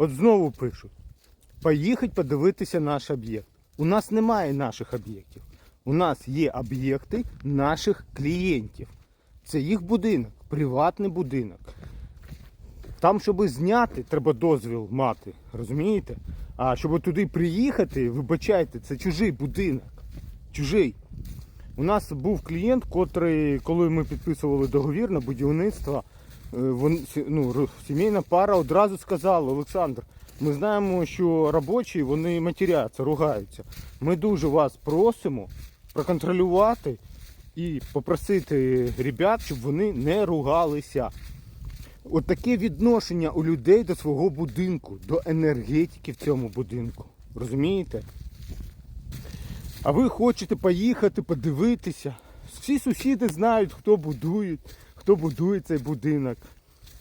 От знову пишуть. Поїхати подивитися наш об'єкт. У нас немає наших об'єктів. У нас є об'єкти наших клієнтів. Це їх будинок, приватний будинок. Там, щоб зняти, треба дозвіл мати, розумієте? А щоб туди приїхати, вибачайте, це чужий будинок. Чужий. У нас був клієнт, котрий, коли ми підписували договір на будівництво, вон, ну, сімейна пара одразу сказала, Олександр, ми знаємо, що робочі вони матеряться, ругаються. Ми дуже вас просимо проконтролювати і попросити ребят, щоб вони не ругалися. От таке відношення у людей до свого будинку, до енергетики в цьому будинку. Розумієте? А ви хочете поїхати, подивитися. Всі сусіди знають, хто будує, хто будує цей будинок.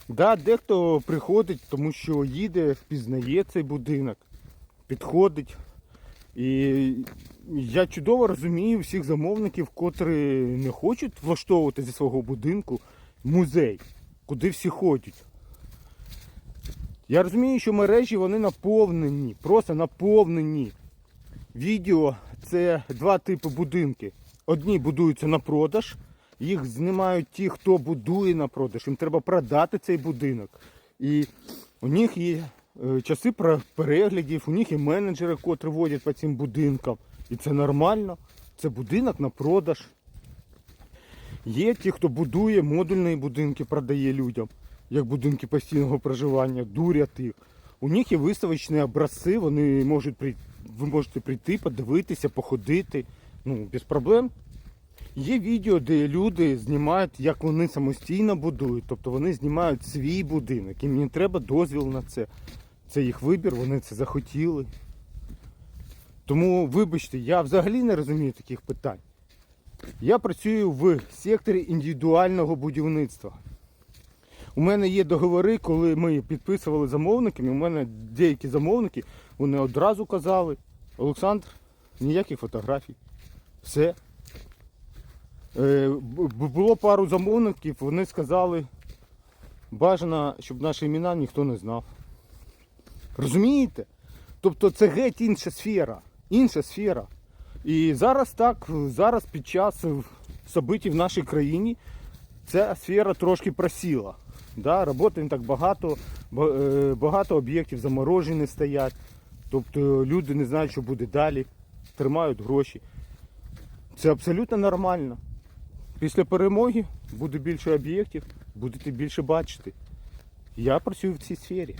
Да, дехто приходить, тому що їде, впізнає цей будинок, підходить. І я чудово розумію всіх замовників, котрі не хочуть влаштовувати зі свого будинку музей, куди всі ходять. Я розумію, що мережі вони наповнені, просто наповнені. Відео це два типи будинки. Одні будуються на продаж, їх знімають ті, хто будує на продаж. Їм треба продати цей будинок. І у них є е, часи переглядів, у них є менеджери, котрі водять по цим будинкам. І це нормально. Це будинок на продаж. Є ті, хто будує модульні будинки, продає людям, як будинки постійного проживання, дурять їх. У них є виставочні образці, вони можуть при... ви можете прийти, подивитися, походити. Ну, без проблем. Є відео, де люди знімають, як вони самостійно будують. Тобто вони знімають свій будинок. Їм не треба дозвіл на це. Це їх вибір, вони це захотіли. Тому, вибачте, я взагалі не розумію таких питань. Я працюю в секторі індивідуального будівництва. У мене є договори, коли ми підписували замовниками. У мене деякі замовники вони одразу казали, Олександр, ніяких фотографій. Все. Е, було пару замовників, вони сказали, бажано, щоб наші імена ніхто не знав. Розумієте? Тобто це геть інша сфера. Інша сфера. І зараз так, зараз під час событий в нашій країні ця сфера трошки просіла. Да, роботи не так багато, е, багато об'єктів заморожені стоять. Тобто люди не знають, що буде далі, тримають гроші. Це абсолютно нормально. Після перемоги буде більше об'єктів, будете більше бачити. Я працюю в цій сфері.